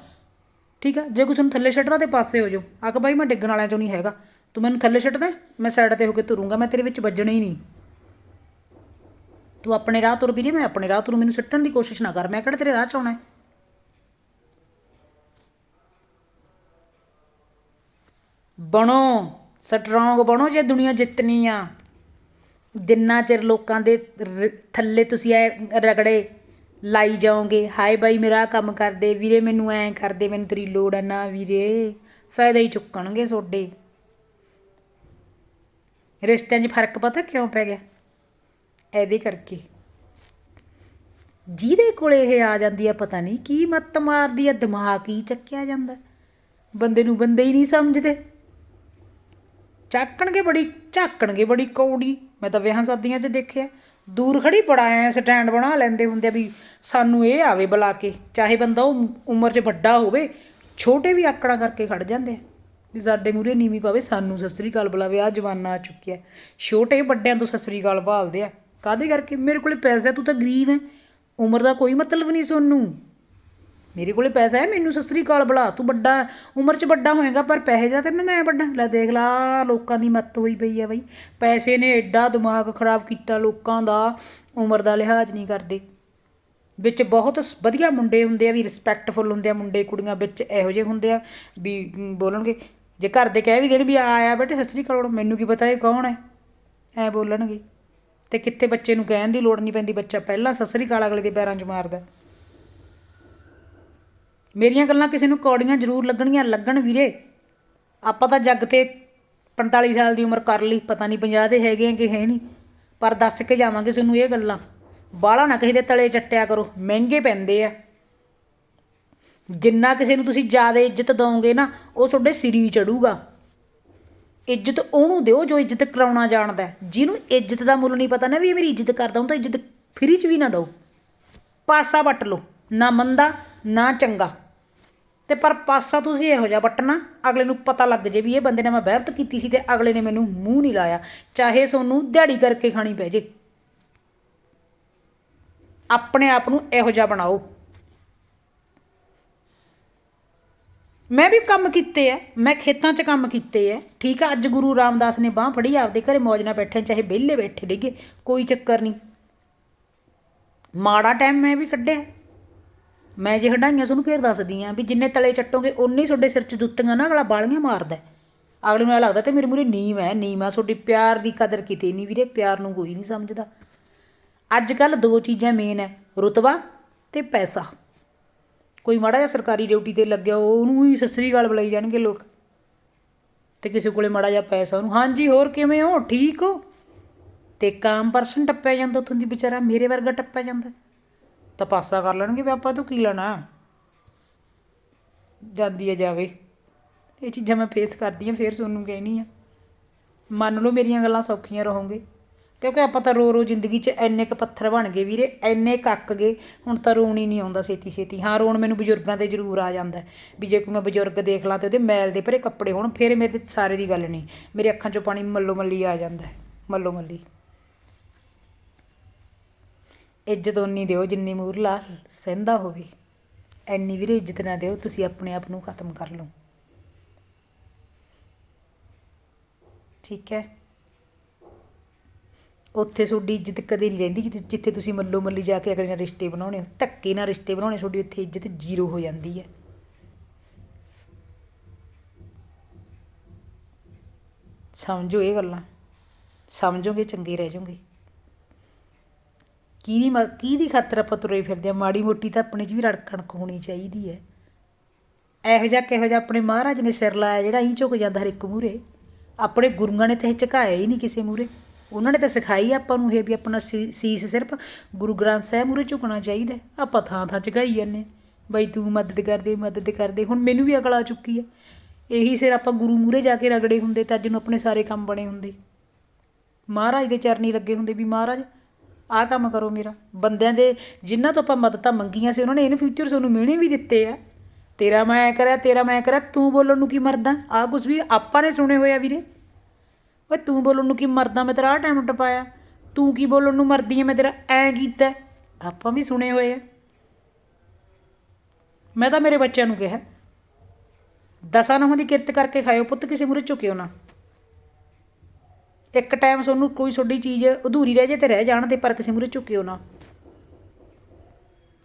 ਠੀਕ ਆ? ਜੇ ਕੋਈ ਤੁਹਾਨੂੰ ਥੱਲੇ ਛੱਡਦਾ, ਤੇ ਪਾਸੇ ਹੋ ਜਾਓ। ਆਖ ਬਾਈ, ਮੈਂ ਡਿੱਗਣ ਵਾਲਿਆਂ ਚੋਂ ਨਹੀਂ ਹੈਗਾ। ਤੂੰ ਮੈਨੂੰ ਥੱਲੇ ਛੱਡਦਾ, ਮੈਂ ਸਾਈਡ ਤੇ ਹੋ ਕੇ ਤੁਰੂੰਗਾ, ਮੈਂ ਤੇਰੇ ਵਿੱਚ ਵੱਜਣਾ ਹੀ ਨਹੀਂ। ਤੂੰ ਆਪਣੇ ਰਾਹ ਤੁਰ ਵੀਰੇ, ਮੈਂ ਆਪਣੇ ਰਾਹ ਤੁਰ, ਮੈਨੂੰ ਸਿੱਟਣ ਦੀ ਕੋਸ਼ਿਸ਼ ਨਾ ਕਰ, ਮੈਂ ਕਿਹੜਾ ਤੇਰੇ ਰਾਹ ਚ ਆਉਣਾ ਬਣੋ ਸਟਰੋਂਗ ਬਣੋ ਜੇ ਦੁਨੀਆ ਜਿੱਤਣੀ ਆ। ਜਿੰਨਾ ਚਿਰ ਲੋਕਾਂ ਦੇ ਥੱਲੇ ਤੁਸੀਂ ਐ ਰਗੜੇ ਲਾਈ ਜਾਓਗੇ, ਹਾਏ ਬਾਈ ਮੇਰਾ ਕੰਮ ਕਰਦੇ, ਵੀਰੇ ਮੈਨੂੰ ਐਂ ਕਰਦੇ, ਮੈਨੂੰ ਤੇਰੀ ਲੋੜ ਆ ਨਾ ਵੀਰੇ। ਫਾਇਦਾ ਹੀ ਚੁੱਕਣਗੇ ਤੁਹਾਡੇ ਰਿਸ਼ਤਿਆਂ 'ਚ ਫ਼ਰਕ ਪਤਾ ਕਿਉਂ ਪੈ ਗਿਆ? ਇਹਦੇ ਕਰਕੇ। ਜਿਹਦੇ ਕੋਲੇ ਇਹ ਆ ਜਾਂਦੀ ਆ, ਪਤਾ ਨਹੀਂ ਕੀ ਮੱਤ ਮਾਰਦੀ ਆ, ਦਿਮਾਗ ਹੀ ਚੱਕਿਆ ਜਾਂਦਾ। ਬੰਦੇ ਨੂੰ ਬੰਦੇ ਹੀ ਨਹੀਂ ਸਮਝਦੇ। ਚੱਕਣਗੇ ਬੜੀ ਝਾਕਣਗੇ ਬੜੀ ਕੌੜੀ। ਮੈਂ ਤਾਂ ਵਿਆਹਾਂ ਸ਼ਾਦੀਆਂ 'ਚ ਦੇਖਿਆ। ਦੂਰ ਖੜੀ ਬੜਾ ਐ ਸਟੈਂਡ ਬਣਾ ਲੈਂਦੇ ਹੁੰਦੇ ਆ ਵੀ ਸਾਨੂੰ ਇਹ ਆਵੇ ਬੁਲਾ ਕੇ। ਚਾਹੇ ਬੰਦਾ ਉਹ ਉਮਰ 'ਚ ਵੱਡਾ ਹੋਵੇ, ਛੋਟੇ ਵੀ ਆਕੜਾ ਕਰਕੇ ਖੜ ਜਾਂਦੇ ਆ। ਵੀ ਸਾਡੇ ਮੂਰੇ ਨੀਵੀਂ ਪਾਵੇ, ਸਾਨੂੰ ਸਤਿ ਅਕਾਲ ਬੁਲਾਵੇ ਆ ਜਵਾਨਾ ਆ ਚੁੱਕਿਆ। ਛੋਟੇ ਵੱਡਿਆਂ ਤੋਂ ਸਤਿ ਅਕਾਲ ਭਾਲਦੇ ਆ। ਕਾਦੇ ਕਰਕੇ? ਮੇਰੇ ਕੋਲੇ ਪੈਸਾ ਤੂੰ ਤਾਂ ਗਰੀਬ ਹੈ। ਉਮਰ ਦਾ ਕੋਈ ਮਤਲਬ ਨਹੀਂ ਸੋਨੂੰ। ਮੇਰੇ ਕੋਲੇ ਪੈਸਾ ਹੈ, ਮੈਨੂੰ ਸਸਰੀ ਕਾਲ ਬੁਲਾ। ਤੂੰ ਵੱਡਾ, ਉਮਰ 'ਚ ਵੱਡਾ ਹੋਏਗਾ, ਪਰ ਪੈਸੇ ਦਾ ਤੈਨੂੰ ਮੈਂ ਵੱਡਾ। ਲੈ ਦੇਖ ਲਾ, ਲੋਕਾਂ ਦੀ ਮੱਤ ਹੋਈ ਪਈ ਆ ਬਈ। ਪੈਸੇ ਨੇ ਐਡਾ ਦਿਮਾਗ ਖਰਾਬ ਕੀਤਾ ਲੋਕਾਂ ਦਾ, ਉਮਰ ਦਾ ਲਿਹਾਜ਼ ਨਹੀਂ ਕਰਦੇ। ਵਿੱਚ ਬਹੁਤ ਵਧੀਆ ਮੁੰਡੇ ਹੁੰਦੇ ਆ, ਵੀ ਰਿਸਪੈਕਟਫੁਲ ਹੁੰਦੇ ਆ ਮੁੰਡੇ, ਕੁੜੀਆਂ ਵਿੱਚ ਇਹੋ ਜਿਹੇ ਹੁੰਦੇ ਆ, ਵੀ ਬੋਲਣਗੇ। ਜੇ ਘਰ ਦੇ ਕਹਿ ਵੀ ਦੇਣ ਵੀ ਆਇਆ ਬੇਟੇ, ਸਤਿ ਸ੍ਰੀ ਮੈਨੂੰ ਕੀ ਪਤਾ ਇਹ ਕੌਣ ਹੈ? ਐ ਬੋਲਣਗੇ। ਤੇ ਕਿੱਥੇ ਬੱਚੇ ਨੂੰ ਕਹਿਣ ਦੀ ਲੋੜ ਨਹੀਂ ਪੈਂਦੀ, ਬੱਚਾ ਪਹਿਲਾਂ ਸਤਿ ਸ੍ਰੀ ਅਕਾਲ ਅਗਲੇ ਦੇ ਪੈਰਾਂ 'ਚ ਮਾਰਦਾ। ਮੇਰੀਆਂ ਗੱਲਾਂ ਕਿਸੇ ਨੂੰ ਕੌੜੀਆਂ ਜ਼ਰੂਰ ਲੱਗਣਗੀਆਂ, ਲੱਗਣ ਵੀਰੇ। ਆਪਾਂ ਤਾਂ ਜੱਗ ਤੇ 45 ਸਾਲ ਦੀ ਉਮਰ ਕਰ ਲਈ, ਪਤਾ ਨਹੀਂ 50 ਦੇ ਹੈਗੇ ਆ ਕਿ ਹੈ ਨਹੀਂ, ਪਰ ਦੱਸ ਕੇ ਜਾਵਾਂਗੇ ਤੁਹਾਨੂੰ ਇਹ ਗੱਲਾਂ। ਬਾਹਲਾ ਨਾ ਕਿਸੇ ਦੇ ਤਲੇ ਚੱਟਿਆ ਕਰੋ, ਮਹਿੰਗੇ ਪੈਂਦੇ ਆ। ਜਿੰਨਾ ਕਿਸੇ ਨੂੰ ਤੁਸੀਂ ਜ਼ਿਆਦਾ ਇੱਜ਼ਤ ਦੋਗੇ ਨਾ, ਉਹ ਤੁਹਾਡੇ ਸਿਰੀ ਚੜੂਗਾ। ਇੱਜ਼ਤ ਉਹਨੂੰ ਦਿਓ ਜੋ ਇੱਜ਼ਤ ਕਰਾਉਣਾ ਜਾਣਦਾ ਜਿਹਨੂੰ ਇੱਜ਼ਤ ਦਾ ਮੁੱਲ ਨਹੀਂ ਪਤਾ ਨਾ ਵੀ ਇਹ ਮੇਰੀ ਇੱਜ਼ਤ ਕਰਦਾ ਉਹ ਤਾਂ ਇੱਜ਼ਤ ਫਰੀ ਚ ਵੀ ਨਾ ਦਿਓ। ਪਾਸਾ ਵੱਟ ਲਓ, ਨਾ ਮੰਦਾ, ਨਾ ਚੰਗਾ। ਤੇ ਪਰ ਪਾਸਾ ਤੁਸੀਂ ਇਹੋ ਜਿਹਾ ਵੱਟਣਾ, ਅਗਲੇ ਨੂੰ ਪਤਾ ਲੱਗ ਜੇ ਵੀ ਇਹ ਬੰਦੇ ਨੇ ਮੈਂ ਬਹਿਬਤ ਕੀਤੀ ਸੀ ਤੇ ਅਗਲੇ ਨੇ ਮੈਨੂੰ ਮੂੰਹ ਨਹੀਂ ਲਾਇਆ। ਚਾਹੇ ਸੋਨੂੰ ਦਿਹਾੜੀ ਕਰਕੇ ਖਾਣੀ ਪੈ ਜੇ। ਆਪਣੇ ਆਪ ਨੂੰ ਇਹੋ ਜਿਹਾ ਬਣਾਓ। ਮੈਂ ਵੀ ਕੰਮ ਕੀਤੇ ਆ ਮੈਂ ਖੇਤਾਂ 'ਚ ਕੰਮ ਕੀਤੇ ਆ ਠੀਕ ਆ ਅੱਜ ਗੁਰੂ ਰਾਮਦਾਸ ਨੇ ਬਾਹ ਫੜੀ, ਆਪਦੇ ਘਰੇ ਮੌਜ ਨਾਲ ਬੈਠੇ, ਚਾਹੇ ਵਿਹਲੇ ਬੈਠੇ ਰਹੀਏ, ਕੋਈ ਚੱਕਰ ਨਹੀਂ। ਮਾੜਾ ਟਾਈਮ ਮੈਂ ਵੀ ਕੱਢਿਆ। ਮੈਂ ਜੇ ਹਟਾਈਆਂ ਤੁਹਾਨੂੰ ਫੇਰ ਦੱਸਦੀ ਆ ਵੀ ਜਿੰਨੇ ਤਲੇ ਚੱਟੋਗੇ ਉਨੇ ਹੀ ਤੁਹਾਡੇ ਸਿਰ 'ਚ ਜੁੱਤੀਆਂ ਨਾ ਅਗਲਾ ਬਾਲੀਆਂ ਮਾਰਦਾ ਅਗਲੇ ਨੂੰ ਇਹ ਲੱਗਦਾ ਤੇ ਮੇਰੇ ਮੂਰੇ ਨੀਮ ਹੈ ਨੀਮ ਆ ਤੁਹਾਡੀ ਪਿਆਰ ਦੀ ਕਦਰ ਕਿਤੇ ਨਹੀਂ ਵੀਰੇ ਪਿਆਰ ਨੂੰ ਕੋਈ ਨਹੀਂ ਸਮਝਦਾ। ਅੱਜ ਕੱਲ ਦੋ ਚੀਜ਼ਾਂ ਮੇਨ ਹੈ ਰੁਤਬਾ ਤੇ ਪੈਸਾ। ਕੋਈ ਮਾੜਾ ਜਿਹਾ ਸਰਕਾਰੀ ਡਿਊਟੀ ਤੇ ਲੱਗਿਆ ਉਹਨੂੰ ਹੀ ਸਸਰੀ ਗਾਲ ਬੁਲਾਈ ਜਾਣਗੇ ਲੋਕ। ਤੇ ਕਿਸੇ ਕੋਲੇ ਮਾੜਾ ਜਿਹਾ ਪੈਸਾ ਉਹਨੂੰ, ਹਾਂਜੀ, ਹੋਰ ਕਿਵੇਂ ਹੋ? ਠੀਕ ਹੋ? ਤੇ ਕਾਮ ਪਰਸਨ ਟੱਪਿਆ ਜਾਂਦਾ ਉੱਥੋਂ ਦੀ ਵਿਚਾਰਾ, ਮੇਰੇ ਵਰਗਾ ਟੱਪਿਆ ਜਾਂਦਾ। ਤਾਂ ਪਾਸਾ ਕਰ ਲੈਣਗੇ ਵੀ ਆਪਾਂ ਤੋਂ ਕੀ ਲੈਣਾ? ਜਾਂਦੀ ਹੈ ਜਾਵੇ। ਇਹ ਚੀਜ਼ਾਂ ਮੈਂ ਫੇਸ ਕਰਦੀ ਹਾਂ ਫੇਰ ਤੁਹਾਨੂੰ ਕਹਿਣੀ ਆ। ਮੰਨ ਲਓ ਮੇਰੀਆਂ ਗੱਲਾਂ ਸੌਖੀਆਂ ਰਹੋਗੇ। ਕਿਉਂਕਿ ਆਪਾਂ ਤਾਂ ਰੋ ਰੋ ਜ਼ਿੰਦਗੀ 'ਚ ਐਨੇ ਕੁ ਪੱਥਰ ਬਣ ਗਏ ਵੀਰੇ ਐਨੇ ਕੱਕ ਗਏ, ਹੁਣ ਤਾਂ ਰੋਣ ਹੀ ਨਹੀਂ ਆਉਂਦਾ ਛੇਤੀ ਛੇਤੀ ਹਾਂ, ਰੋਣ ਮੈਨੂੰ ਬਜ਼ੁਰਗਾਂ ਤੇ ਜ਼ਰੂਰ ਆ ਜਾਂਦਾ ਵੀ ਜੇ ਕੋਈ ਮੈਂ ਬਜ਼ੁਰਗ ਦੇਖ ਲਾਂ ਤੇ ਉਹਦੇ ਮੈਲ ਦੇ ਭਰੇ ਕੱਪੜੇ ਹੋਣ, ਫਿਰ ਮੇਰੇ ਤੇ ਸਾਰੇ ਦੀ ਗੱਲ ਨਹੀਂ। ਮੇਰੇ ਅੱਖਾਂ 'ਚੋਂ ਪਾਣੀ ਮੱਲੋ ਮੱਲੀ ਆ ਜਾਂਦਾ ਮੱਲੋ ਮੱਲੀ ਇੱਜ਼ਤ ਉਨੀ ਦਿਓ ਜਿੰਨੀ ਮੂਰ ਮੂਰਲਾ ਸਹਿੰਦਾ ਹੋਵੇ। ਐਨੀ ਵੀਰੇ ਇੱਜ਼ਤ ਨਾ ਦਿਓ, ਤੁਸੀਂ ਆਪਣੇ ਆਪ ਨੂੰ ਖਤਮ ਕਰ ਲਓ। ਠੀਕ ਹੈ? ਉੱਥੇ ਤੁਹਾਡੀ ਇੱਜ਼ਤ ਕਦੇ ਨਹੀਂ ਰਹਿੰਦੀ ਜਿੱਥੇ ਜਿੱਥੇ ਤੁਸੀਂ ਮੱਲੋ ਮੱਲੀ ਜਾ ਕੇ ਅਗਲੇ ਨਾਲ ਰਿਸ਼ਤੇ ਬਣਾਉਣੇ ਹੋ। ਧੱਕੇ ਨਾਲ ਰਿਸ਼ਤੇ ਬਣਾਉਣੇ, ਤੁਹਾਡੀ ਉੱਥੇ ਇੱਜ਼ਤ ਜ਼ੀਰੋ ਹੋ ਜਾਂਦੀ ਹੈ। ਸਮਝੋ ਇਹ ਗੱਲਾਂ। ਸਮਝੋਗੇ, ਚੰਗੇ ਰਹਿ ਜਾਓਗੇ ਕਿਹਦੀ ਮ ਕਿਹਦੀ ਖਾਤਰ ਆਪਾਂ ਤੁਰੇ ਫਿਰਦੇ ਆ ਮਾੜੀ ਮੋਟੀ ਤਾਂ ਆਪਣੇ 'ਚ ਵੀ ਰੜਕਣ ਹੋਣੀ ਚਾਹੀਦੀ ਹੈ। ਇਹੋ ਜਿਹਾ ਕਿਹੋ ਜਿਹਾ ਆਪਣੇ ਮਹਾਰਾਜ ਨੇ ਸਿਰ ਲਾਇਆ ਜਿਹੜਾ ਅਸੀਂ ਝੁਕ ਜਾਂਦਾ ਹਰ ਇੱਕ ਮੂਰੇ ਆਪਣੇ ਗੁਰੂਆਂ ਨੇ ਤਾਂ ਇਹ ਝੁਕਾਇਆ ਹੀ ਨਹੀਂ ਕਿਸੇ ਮੂਰੇ ਉਹਨਾਂ ਨੇ ਤਾਂ ਸਿਖਾਈ ਆਪਾਂ ਨੂੰ ਇਹ ਵੀ ਆਪਣਾ ਸੀ- ਸੀਸ ਸਿਰਫ ਗੁਰੂ ਗ੍ਰੰਥ ਸਾਹਿਬ ਮੂਰੇ ਝੁਕਣਾ ਚਾਹੀਦਾ। ਆਪਾਂ ਥਾਂ ਥਾਂ ਝੁਕਾਈ ਜਾਂਦੇ ਬਈ ਤੂੰ ਮਦਦ ਕਰਦੇ ਮਦਦ ਕਰਦੇ। ਹੁਣ ਮੈਨੂੰ ਵੀ ਅਕਲ ਆ ਚੁੱਕੀ ਹੈ ਇਹੀ ਸਿਰ ਆਪਾਂ ਗੁਰੂ ਮੂਰੇ ਜਾ ਕੇ ਰਗੜੇ ਹੁੰਦੇ ਤਾਂ ਅੱਜ ਨੂੰ ਆਪਣੇ ਸਾਰੇ ਕੰਮ ਬਣੇ ਹੁੰਦੇ। ਮਹਾਰਾਜ ਦੇ ਚਰਨੀ ਲੱਗੇ ਹੁੰਦੇ ਵੀ ਮਹਾਰਾਜ, ਆਹ ਕੰਮ ਕਰੋ ਮੇਰਾ। ਬੰਦਿਆਂ ਦੇ ਜਿਨ੍ਹਾਂ ਤੋਂ ਆਪਾਂ ਮਦਦਾਂ ਮੰਗੀਆਂ ਸੀ, ਉਹਨਾਂ ਨੇ ਇਨ ਫਿਊਚਰ ਸਾਨੂੰ ਮਿਹਣੇ ਵੀ ਦਿੱਤੇ ਆ। ਤੇਰਾ ਮੈਂ ਕਰਿਆ, ਤੇਰਾ ਮੈਂ ਕਰਿਆ, ਤੂੰ ਬੋਲਣ ਨੂੰ ਕੀ ਮਰਦਾ? ਆ ਕੁਛ ਵੀ ਆਪਾਂ ਨੇ ਸੁਣੇ ਹੋਏ ਆ ਵੀਰੇ। ਓਏ ਤੂੰ ਬੋਲਣ ਨੂੰ ਕੀ ਮਰਦਾ? ਮੈਂ ਤੇਰਾ ਆਹ ਟਾਈਮ ਟਪਾਇਆ। ਤੂੰ ਕੀ ਬੋਲਣ ਨੂੰ ਮਰਦੀ ਐ? ਮੈਂ ਤੇਰਾ ਐ ਕੀਤਾ। ਆਪਾਂ ਵੀ ਸੁਣੇ ਹੋਏ ਆ। ਮੈਂ ਤਾਂ ਮੇਰੇ ਬੱਚਿਆਂ ਨੂੰ ਕਿਹਾ, ਦਸਾਂ ਨਹੁੰ ਦੀ ਕਿਰਤ ਕਰਕੇ ਖਾਇਓ ਪੁੱਤ, ਕਿਸੇ ਮੂਰੇ ਝੁਕਿਓ ਨਾ। ਇੱਕ ਟਾਈਮ ਤੁਹਾਨੂੰ ਕੋਈ ਤੁਹਾਡੀ ਚੀਜ਼ ਅਧੂਰੀ ਰਹਿ ਜੇ ਤੇ ਰਹਿ ਜਾਣ ਦੇ, ਪਰ ਕਿਸੇ ਮੂਰੇ ਝੁਕਿਓ ਨਾ।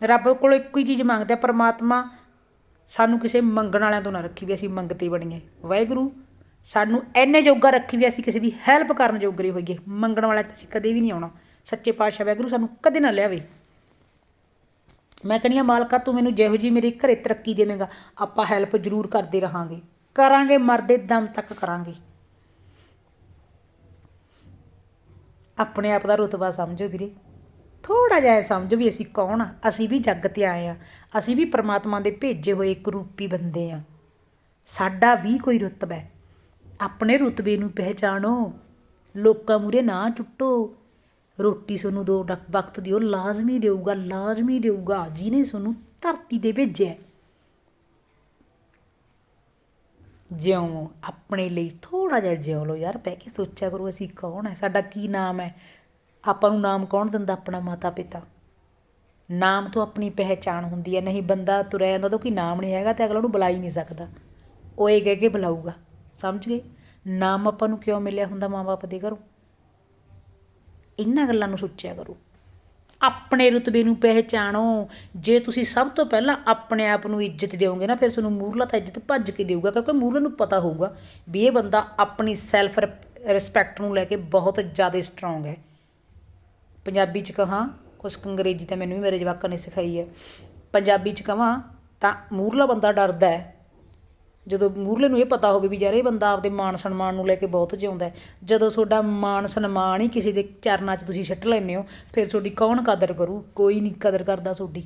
ਰੱਬ ਕੋਲ ਇੱਕੋ ਹੀ ਚੀਜ਼ ਮੰਗਦੇ ਆ ਪ੍ਰਮਾਤਮਾ ਸਾਨੂੰ ਕਿਸੇ ਮੰਗਣ ਵਾਲਿਆਂ ਤੋਂ ਨਾ ਰੱਖੀ ਵੀ ਅਸੀਂ ਮੰਗਤੇ ਬਣੀਏ ਵਾਹਿਗੁਰੂ ਸਾਨੂੰ ਐਨੇ ਜੋਗਾ ਰੱਖੀ ਵੀ ਅਸੀਂ ਕਿਸੇ ਦੀ ਹੈਲਪ ਕਰਨ ਜੋਗਰੇ ਹੋਈਏ। ਮੰਗਣ ਵਾਲਿਆਂ ਅਸੀਂ ਕਦੇ ਵੀ ਨਹੀਂ ਆਉਣਾ। ਸੱਚੇ ਪਾਤਸ਼ਾਹ ਵਾਹਿਗੁਰੂ ਸਾਨੂੰ ਕਦੇ ਨਾ ਲਿਆਵੇ। ਮੈਂ ਕਹਿੰਦੀ ਆ ਮਾਲਕਾ, ਤੂੰ ਮੈਨੂੰ ਜਿਹੋ ਜੀ ਮੇਰੇ ਘਰੇ ਤਰੱਕੀ ਦੇਵੇਂਗਾ, ਆਪਾਂ ਹੈਲਪ ਜ਼ਰੂਰ ਕਰਦੇ ਰਹਾਂਗੇ। ਕਰਾਂਗੇ, ਮਰਦੇ ਦਮ ਤੱਕ ਕਰਾਂਗੇ। ਆਪਣੇ ਆਪ ਦਾ ਰੁਤਬਾ ਸਮਝੋ ਵੀਰੇ। ਥੋੜਾ ਜਿਹਾ ਸਮਝੋ ਵੀ ਅਸੀਂ ਕੌਣ ਆ? ਅਸੀਂ ਵੀ ਜੱਗ ਤੇ ਆਏ ਆ। ਅਸੀਂ ਵੀ ਪ੍ਰਮਾਤਮਾ ਦੇ ਭੇਜੇ ਹੋਏ ਇੱਕ ਰੂਪੀ ਬੰਦੇ ਆ। ਸਾਡਾ ਵੀ ਕੋਈ ਰੁਤਬਾ ਹੈ। ਆਪਣੇ ਰੁਤਬੇ ਨੂੰ ਪਹਿਚਾਣੋ। ਲੋਕਾਂ ਮੂਹਰੇ ਨਾ ਟੁੱਟੋ ਰੋਟੀ ਤੁਹਾਨੂੰ ਦੋ ਡਕ- ਵਕਤ ਦਿਓ, ਲਾਜ਼ਮੀ ਦੇਊਗਾ ਲਾਜ਼ਮੀ ਦੇਊਗਾ। ਜਿਹਨੇ ਤੁਹਾਨੂੰ ਧਰਤੀ ਤੇ ਭੇਜਿਆ ਜਿਉਂ ਆਪਣੇ ਲਈ ਥੋੜਾ ਜਿਹਾ ਜਿਉ ਲਓ ਯਾਰ, ਬਹਿ ਕੇ ਸੋਚਿਆ ਕਰੋ ਅਸੀਂ ਕੌਣ ਹੈ? ਸਾਡਾ ਕੀ ਨਾਮ ਹੈ? ਆਪਾਂ ਨੂੰ ਨਾਮ ਕੌਣ ਦਿੰਦਾ ਆਪਣਾ ਮਾਤਾ ਪਿਤਾ ਨਾਮ ਤੋਂ ਆਪਣੀ ਪਹਿਚਾਣ ਹੁੰਦੀ ਹੈ। ਨਹੀਂ ਬੰਦਾ ਤੁਰਿਆ ਜਾਂਦਾ ਤਾਂ ਕੋਈ ਨਾਮ ਨਹੀਂ ਹੈਗਾ ਤੇ ਅਗਲਾ ਉਹਨੂੰ ਬੁਲਾ ਹੀ ਨਹੀਂ ਸਕਦਾ। ਉਹ ਇਹ ਕਹਿ ਕੇ ਬੁਲਾਊਗਾ। ਸਮਝ ਗਏ? ਨਾਮ ਆਪਾਂ ਨੂੰ ਕਿਉਂ ਮਿਲਿਆ ਹੁੰਦਾ ਮਾਂ-ਬਾਪ ਦੇ ਘਰੋਂ? ਇਹਨਾਂ ਗੱਲਾਂ ਨੂੰ ਸੋਚਿਆ ਕਰੋ। ਆਪਣੇ ਰੁਤਬੇ ਨੂੰ ਪਹਿਚਾਣੋ। ਜੇ ਤੁਸੀਂ ਸਭ ਤੋਂ ਪਹਿਲਾਂ ਆਪਣੇ ਆਪ ਨੂੰ ਇੱਜ਼ਤ ਦਿਓਗੇ ਨਾ, ਫਿਰ ਤੁਹਾਨੂੰ ਮੂਰਲਾ ਤਾਂ ਇੱਜ਼ਤ ਭੱਜ ਕੇ ਦੇਊਗਾ, ਕਿਉਂਕਿ ਮੂਰਲੇ ਨੂੰ ਪਤਾ ਹੋਊਗਾ ਵੀ ਇਹ ਬੰਦਾ ਆਪਣੀ ਸੈਲਫ ਰਿਸਪੈਕਟ ਨੂੰ ਲੈ ਕੇ ਬਹੁਤ ਜ਼ਿਆਦਾ ਸਟਰੋਂਗ ਹੈ। ਪੰਜਾਬੀ ਚ ਕਹਾਂ, ਕੁਛ ਅੰਗਰੇਜ਼ੀ ਤਾਂ ਮੈਨੂੰ ਵੀ ਮੇਰੇ ਜਵਾਕਾਂ ਨੇ ਸਿਖਾਈ ਹੈ। ਪੰਜਾਬੀ ਚ ਕਹਾਂ ਤਾਂ ਮੂਰਲਾ ਬੰਦਾ ਡਰਦਾ ਹੈ। ਜਦੋਂ ਮੂਰਲੇ ਨੂੰ ਇਹ ਪਤਾ ਹੋਵੇ ਵੀ ਯਾਰ ਇਹ ਬੰਦਾ ਆਪਦੇ ਮਾਣ ਸਨਮਾਨ ਨੂੰ ਲੈ ਕੇ ਬਹੁਤ ਜਿਉਂਦਾ ਜਦੋਂ ਤੁਹਾਡਾ ਮਾਣ ਸਨਮਾਨ ਹੀ ਕਿਸੇ ਦੇ ਚਰਨਾਂ 'ਚ ਤੁਸੀਂ ਸਿੱਟ ਲੈਂਦੇ ਹੋ, ਫਿਰ ਤੁਹਾਡੀ ਕੌਣ ਕਦਰ ਕਰੂ? ਕੋਈ ਨਹੀਂ ਕਦਰ ਕਰਦਾ ਤੁਹਾਡੀ।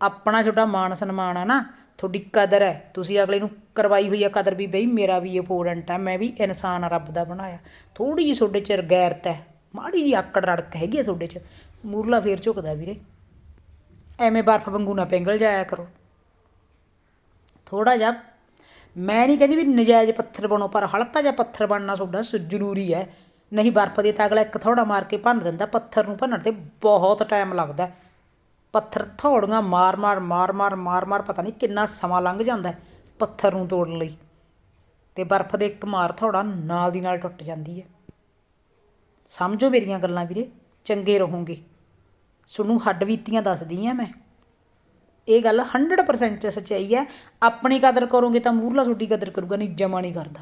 ਆਪਣਾ ਤੁਹਾਡਾ ਮਾਣ ਸਨਮਾਨ ਆ ਨਾ, ਤੁਹਾਡੀ ਕਦਰ ਹੈ। ਤੁਸੀਂ ਅਗਲੇ ਨੂੰ ਕਰਵਾਈ ਹੋਈ ਆ ਕਦਰ ਵੀ, ਬਈ ਮੇਰਾ ਵੀ ਇੰਪੋਰਟੈਂਟ ਆ, ਮੈਂ ਵੀ ਇਨਸਾਨ ਆ, ਰੱਬ ਦਾ ਬਣਾਇਆ। ਥੋੜੀ ਜਿਹੀ ਤੁਹਾਡੇ 'ਚ ਗੈਰਤ ਹੈ, ਮਾੜੀ ਜਿਹੀ ਆਕੜ ਰੜਕ ਹੈਗੀ ਆ ਤੁਹਾਡੇ 'ਚ। ਮੂਰਲਾ ਫੇਰ ਝੁਕਦਾ ਵੀਰੇ। ਐਵੇਂ ਬਰਫ਼ ਵਾਂਗੂ ਨਾ ਪਿੰਗਲ ਜਾਇਆ ਕਰੋ। ਥੋੜਾ ਜਿਹਾ। ਮੈਂ ਨਹੀਂ ਕਹਿੰਦੀ ਵੀ ਨਜਾਇਜ਼ ਪੱਥਰ ਬਣੋ, ਪਰ ਹਲਕਾ ਜਿਹਾ ਪੱਥਰ ਬਣਨਾ ਤੁਹਾਡਾ ਸ- ਜ਼ਰੂਰੀ ਹੈ। ਨਹੀਂ ਬਰਫ਼ ਦੇ ਤਾਂ ਅਗਲਾ ਇੱਕ ਥੋੜਾ ਮਾਰ ਕੇ ਭੰਨ ਦਿੰਦਾ, ਪੱਥਰ ਨੂੰ ਭੰਨਣ ਤੇ ਬਹੁਤ ਟਾਈਮ ਲੱਗਦਾ। ਪੱਥਰ ਥੋੜੀਆਂ ਮਾਰ ਮਾਰ ਮਾਰ ਮਾਰ ਮਾਰ ਮਾਰ ਪਤਾ ਨਹੀਂ ਕਿੰਨਾ ਸਮਾਂ ਲੰਘ ਜਾਂਦਾ ਪੱਥਰ ਨੂੰ ਤੋੜਨ ਲਈ। ਤੇ ਬਰਫ਼ ਦੇ ਇੱਕ ਮਾਰ ਥੋੜਾ ਨਾਲ ਦੀ ਨਾਲ ਟੁੱਟ ਜਾਂਦੀ ਹੈ। ਸਮਝੋ ਮੇਰੀਆਂ ਗੱਲਾਂ ਵੀਰੇ, ਚੰਗੇ ਰਹੋਗੇ। ਤੁਹਾਨੂੰ ਹੱਡ ਬੀਤੀਆਂ ਦੱਸਦੀ ਆ ਮੈਂ। ਇਹ ਗੱਲ 100% ਚ ਸੱਚਾਈ ਹੈ। ਆਪਣੀ ਕਦਰ ਕਰੋਗੇ ਤਾਂ ਮੂਰਲਾ ਤੁਹਾਡੀ ਕਦਰ ਕਰੂਗਾ, ਨਹੀਂ ਜਮਾ ਨਹੀਂ ਕਰਦਾ।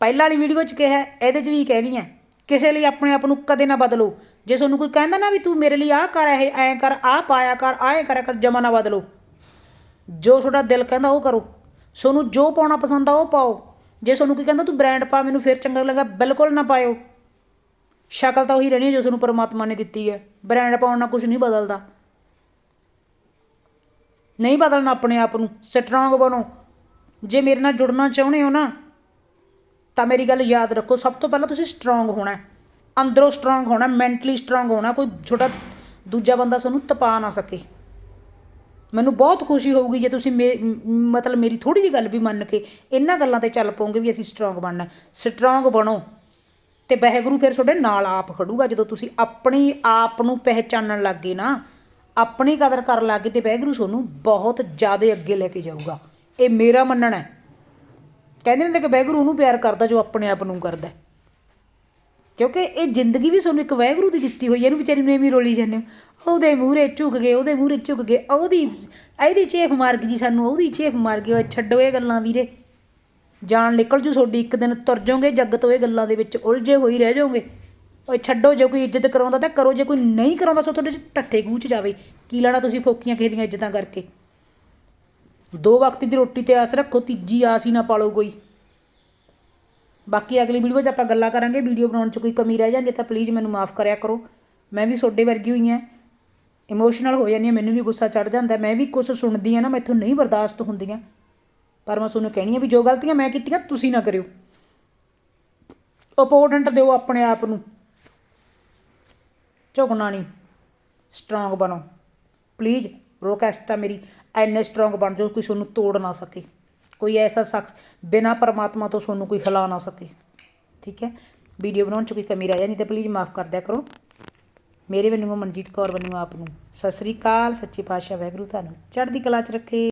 ਪਹਿਲਾਂ ਵਾਲੀ ਵੀਡੀਓ 'ਚ ਕਿਹਾ, ਇਹਦੇ 'ਚ ਵੀ ਕਹਿਣੀ ਹੈ, ਕਿਸੇ ਲਈ ਆਪਣੇ ਆਪ ਨੂੰ ਕਦੇ ਨਾ ਬਦਲੋ। ਜੇ ਤੁਹਾਨੂੰ ਕੋਈ ਕਹਿੰਦਾ ਨਾ ਵੀ ਤੂੰ ਮੇਰੇ ਲਈ ਆਹ ਕਰ, ਇਹ ਐਂ ਕਰ, ਆਹ ਪਾਇਆ ਕਰ, ਆਹ ਕਰਿਆ ਕਰ, ਜਮਾ ਨਾ ਬਦਲੋ। ਜੋ ਤੁਹਾਡਾ ਦਿਲ ਕਹਿੰਦਾ ਉਹ ਕਰੋ। ਤੁਹਾਨੂੰ ਜੋ ਪਾਉਣਾ ਪਸੰਦ ਆ ਉਹ ਪਾਓ। ਜੇ ਤੁਹਾਨੂੰ ਕੋਈ ਕਹਿੰਦਾ ਤੂੰ ਬ੍ਰਾਂਡ ਪਾ, ਮੈਨੂੰ ਫਿਰ ਚੰਗਾ ਲੱਗਾ, ਬਿਲਕੁਲ ਨਾ ਪਾਇਓ। ਸ਼ਕਲ ਤਾਂ ਉਹੀ ਰਹਿਣੀ ਹੈ ਜੋ ਤੁਹਾਨੂੰ ਪਰਮਾਤਮਾ ਨੇ ਦਿੱਤੀ ਹੈ। ਬ੍ਰਾਂਡ ਪਾਉਣ ਨਾਲ ਕੁਝ ਨਹੀਂ ਬਦਲਦਾ। ਨਹੀਂ ਬਦਲਣਾ ਆਪਣੇ ਆਪ ਨੂੰ ਸਟਰੋਂਗ ਬਣੋ। ਜੇ ਮੇਰੇ ਨਾਲ ਜੁੜਨਾ ਚਾਹੁੰਦੇ ਹੋ ਨਾ, ਤਾਂ ਮੇਰੀ ਗੱਲ ਯਾਦ ਰੱਖੋ, ਸਭ ਤੋਂ ਪਹਿਲਾਂ ਤੁਸੀਂ ਸਟਰੋਂਗ ਹੋਣਾ ਅੰਦਰੋਂ ਸਟਰੋਂਗ ਹੋਣਾ ਮੈਂਟਲੀ ਸਟਰੋਂਗ ਹੋਣਾ, ਕੋਈ ਛੋਟਾ ਦੂਜਾ ਬੰਦਾ ਤੁਹਾਨੂੰ ਤਪਾ ਨਾ ਸਕੇ। ਮੈਨੂੰ ਬਹੁਤ ਖੁਸ਼ੀ ਹੋਊਗੀ ਜੇ ਤੁਸੀਂ ਮੇ- ਮਤਲਬ ਮੇਰੀ ਥੋੜੀ ਜਿਹੀ ਗੱਲ ਵੀ ਮੰਨ ਕੇ ਇਹਨਾਂ ਗੱਲਾਂ ਤੇ ਚੱਲ ਪਉਂਗੇ ਵੀ ਅਸੀਂ ਸਟਰੋਂਗ ਬਣਨਾ ਸਟਰੋਂਗ ਬਣੋ ਤੇ ਵਾਹਿਗੁਰੂ ਫਿਰ ਤੁਹਾਡੇ ਨਾਲ ਆਪ ਖੜੂਗਾ। ਜਦੋਂ ਤੁਸੀਂ ਆਪਣੀ ਆਪ ਨੂੰ ਪਹਿਚਾਨਣ ਲੱਗੇ ਨਾ ਆਪਣੀ ਕਦਰ ਕਰਨ ਲੱਗ ਗਏ ਤੇ ਵਾਹਿਗੁਰੂ ਤੁਹਾਨੂੰ ਬਹੁਤ ਜ਼ਿਆਦਾ ਅੱਗੇ ਲੈ ਕੇ ਜਾਊਗਾ। ਇਹ ਮੇਰਾ ਮੰਨਣਾ ਹੈ। ਕਹਿੰਦੇ ਹੁੰਦੇ ਕਿ ਵਾਹਿਗੁਰੂ ਉਹਨੂੰ ਪਿਆਰ ਕਰਦਾ ਜੋ ਆਪਣੇ ਆਪ ਨੂੰ ਕਰਦਾ ਕਿਉਂਕਿ ਇਹ ਜ਼ਿੰਦਗੀ ਵੀ ਤੁਹਾਨੂੰ ਇੱਕ ਵਾਹਿਗੁਰੂ ਦੀ ਦਿੱਤੀ ਹੋਈ ਹੈ। ਇਹਨੂੰ ਵਿਚਾਰੀ ਨੂੰ ਐਵੇਂ ਰੋਲੀ ਜਾਂਦੇ ਹੋ। ਉਹਦੇ ਮੂਹਰੇ ਝੁਕ ਗਏ, ਉਹਦੇ ਮੂਹਰੇ ਝੁਕ ਗਏ। ਉਹਦੀ ਇਹਦੀ ਚੇਫ ਮਾਰ ਗਈ ਜੀ ਸਾਨੂੰ, ਉਹਦੀ ਚੇਫ ਮਾਰ ਗਈ। ਓਏ ਛੱਡੋ ਇਹ ਗੱਲਾਂ ਵੀਰੇ। ਜਾਣ ਨਿਕਲ ਜੂ ਤੁਹਾਡੀ ਇੱਕ ਦਿਨ, ਤੁਰ ਜਾਓਗੇ, ਜੱਗ ਤੋਂ ਇਹ ਗੱਲਾਂ ਦੇ ਵਿੱਚ ਉਲਝੇ ਹੋਈ ਰਹਿ ਜਾਓਗੇ। ਓਏ ਛੱਡੋ ਜੇ ਕੋਈ ਇੱਜ਼ਤ ਕਰਾਉਂਦਾ ਤਾਂ ਕਰੋ, ਜੇ ਕੋਈ ਨਹੀਂ ਕਰਾਉਂਦਾ ਸੋ ਤੁਹਾਡੇ ਚ ਟੱਠੇ ਗੂੰਚ ਜਾਵੇ। ਕੀ ਲੈਣਾ ਤੁਸੀਂ ਫੋਕੀਆਂ ਕਿਸੇ ਦੀਆਂ ਇੱਜ਼ਤਾਂ ਕਰਕੇ? ਦੋ ਵਕਤ ਦੀ ਰੋਟੀ ਤੇ ਆਸ ਰੱਖੋ, ਤੀਜੀ ਆਸ ਹੀ ਨਾ ਪਾਲੋ ਕੋਈ। ਬਾਕੀ ਅਗਲੀ ਵੀਡੀਓ 'ਚ ਆਪਾਂ ਗੱਲਾਂ ਕਰਾਂਗੇ, ਵੀਡੀਓ ਬਣਾਉਣ 'ਚ ਕੋਈ ਕਮੀ ਰਹਿ ਜਾਂਦੀ ਹੈ ਤਾਂ ਪਲੀਜ਼ ਮੈਨੂੰ ਮਾਫ ਕਰਿਆ ਕਰੋ। ਮੈਂ ਵੀ ਤੁਹਾਡੇ ਵਰਗੀ ਹੋਈ ਹਾਂ। ਇਮੋਸ਼ਨਲ ਹੋ ਜਾਂਦੀ ਹਾਂ, ਮੈਨੂੰ ਵੀ ਗੁੱਸਾ ਚੜ ਜਾਂਦਾ ਮੈਂ ਵੀ ਕੁਝ ਸੁਣਦੀ ਹਾਂ ਨਾ ਮੈਥੋਂ ਨਹੀਂ ਬਰਦਾਸ਼ਤ ਹੁੰਦੀਆਂ। ਪਰ ਮੈਂ ਤੁਹਾਨੂੰ ਕਹਿਣੀ ਆ ਵੀ ਜੋ ਗਲਤੀਆਂ ਮੈਂ ਕੀਤੀਆਂ, ਤੁਸੀਂ ਨਾ ਕਰਿਓ। ਅਪੋਰਟੈਂਟ ਦਿਓ ਆਪਣੇ ਆਪ ਨੂੰ। ਝੁਕਣਾ ਨਹੀਂ। ਸਟਰੋਂਗ ਬਣੋ। ਪਲੀਜ਼ ਰਿਕੁਐਸਟ ਆ ਮੇਰੀ ਐਨੇ ਸਟਰੋਂਗ ਬਣ ਜਾਓ ਕੋਈ ਤੁਹਾਨੂੰ ਤੋੜ ਨਾ ਸਕੇ। ਕੋਈ ਐਸਾ ਸ਼ਖਸ ਬਿਨਾ ਪਰਮਾਤਮਾ ਤੋਂ ਤੁਹਾਨੂੰ ਕੋਈ ਹਿਲਾ ਨਾ ਸਕੇ। ਠੀਕ ਹੈ? ਵੀਡੀਓ ਬਣਾਉਣ 'ਚ ਕੋਈ ਕਮੀ ਰਹਿ ਜਾਂਦੀ ਤਾਂ ਪਲੀਜ਼ ਮਾਫ ਕਰ ਦਿਆ ਕਰੋ। ਮੇਰੇ ਵੱਲੋਂ ਮਨਜੀਤ ਕੌਰ ਵੱਲੋਂ ਆਪ ਨੂੰ ਸਤਿ ਸ੍ਰੀ ਅਕਾਲ, ਸੱਚੇ ਪਾਤਸ਼ਾਹ ਵਾਹਿਗੁਰੂ ਤੁਹਾਨੂੰ ਚੜ੍ਹਦੀ ਕਲਾ 'ਚ ਰੱਖੇ।